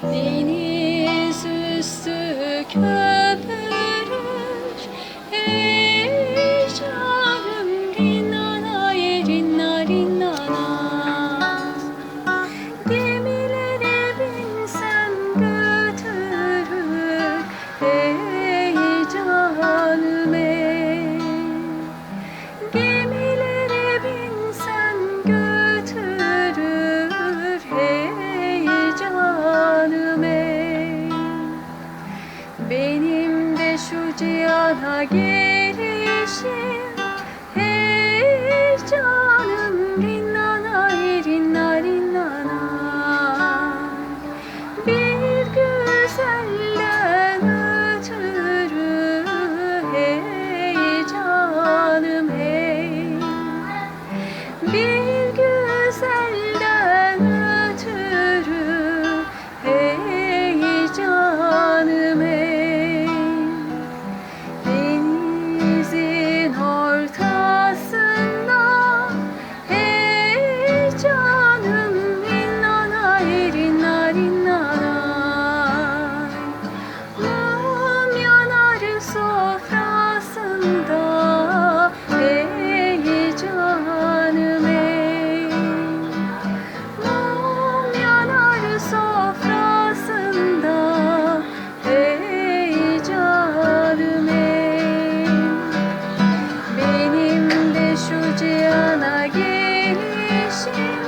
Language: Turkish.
你 cihana gelişim. Hey canım rinnana rinnana rinnana Bir güzelden ötürü Hey canım hey. Bir Thank you.